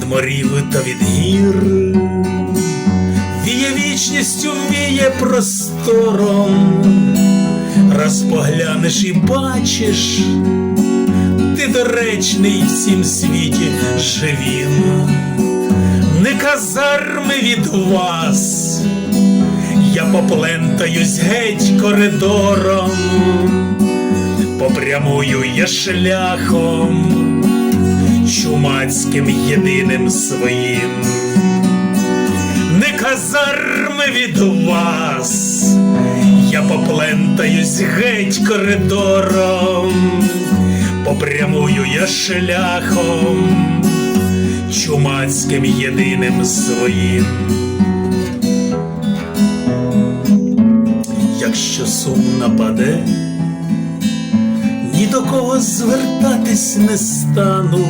від морів та від гір, віє вічністю, віє простором, раз поглянеш і бачиш, ти доречний в цім світі живім, не казарми від вас, я поплентаюсь геть коридором, попрямую я шляхом чумацьким єдиним своїм, не казарми від вас, я поплентаюсь геть коридором, попрямую я шляхом, чумацьким єдиним своїм. Якщо сум нападе, до кого звертатись не стану,